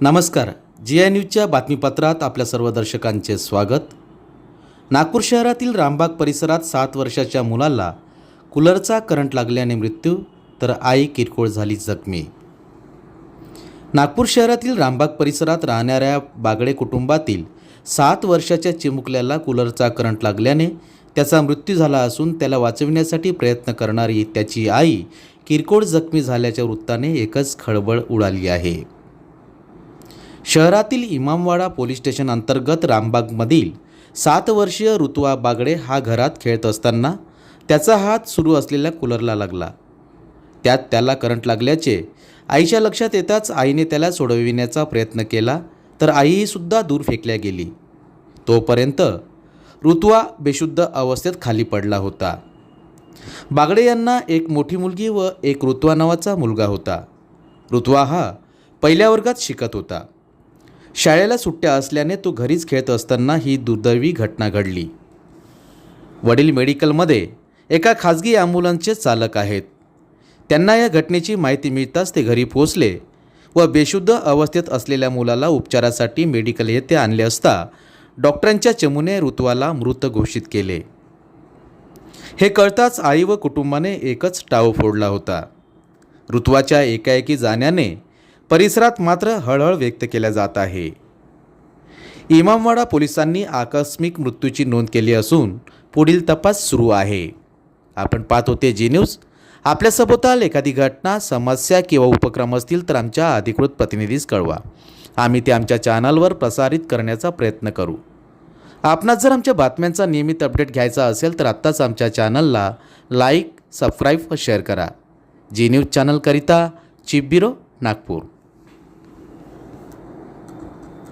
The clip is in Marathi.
नमस्कार. जी आय न्यूजच्या बातमीपत्रात आपल्या सर्व दर्शकांचे स्वागत. नागपूर शहरातील रामबाग परिसरात सात वर्षाच्या मुलाला कूलरचा करंट लागल्याने मृत्यू तर आई किरकोळ झाली जखमी. नागपूर शहरातील रामबाग परिसरात राहणाऱ्या बागडे कुटुंबातील सात वर्षाच्या चिमुकल्याला कूलरचा करंट लागल्याने त्याचा मृत्यू झाला असून त्याला वाचविण्यासाठी प्रयत्न करणारी त्याची आई किरकोळ जखमी झाल्याच्या वृत्ताने एकच खळबळ उडाली आहे. शहरातील इमामवाडा पोलीस स्टेशन अंतर्गत रामबागमधील सात वर्षीय ऋतुवा बागडे हा घरात खेळत असताना त्याचा हात सुरू असलेल्या कूलरला लागला. त्यात त्याला करंट लागल्याचे आईच्या लक्षात येताच आईने त्याला सोडविण्याचा प्रयत्न केला तर आईहीसुद्धा दूर फेकल्या गेली. तोपर्यंत ऋतुवा बेशुद्ध अवस्थेत खाली पडला होता. बागडे यांना एक मोठी मुलगी व एक ऋतुवा नावाचा मुलगा होता. ऋतुवा हा पहिल्या वर्गात शिकत होता. शाळेला सुट्ट्या असल्याने तो घरीच खेळत असताना ही दुर्दैवी घटना घडली. वडील मेडिकलमध्ये एका खाजगी ॲम्ब्युलन्सचे चालक आहेत. त्यांना या घटनेची माहिती मिळताच ते घरी पोहोचले व बेशुद्ध अवस्थेत असलेल्या मुलाला उपचारासाठी मेडिकल येथे आणले असता डॉक्टरांच्या चमूने ऋतुवाला मृत घोषित केले. हे कळताच आई व कुटुंबाने एकच टाव फोडला होता. ऋतुवाच्या एकाएकी जाण्याने परिसरात मात्र हळहळ व्यक्त केल्या जात आहे. इमामवाडा पोलिसांनी आकस्मिक मृत्यूची नोंद केली असून पुढील तपास सुरू आहे. आपण पाहत होते जी न्यूज. आपल्या सभोवताल एखादी घटना समस्या किंवा उपक्रम असतील तर आमच्या अधिकृत प्रतिनिधीस कळवा. आम्ही ते आमच्या चॅनलवर प्रसारित करण्याचा प्रयत्न करू. आपणास जर आमच्या बातम्यांचा नियमित अपडेट घ्यायचा असेल तर आत्ताच आमच्या चॅनलला लाईक सबस्क्राईब व शेअर करा. जी न्यूज चॅनलकरिता चिप ब्युरो नागपूर.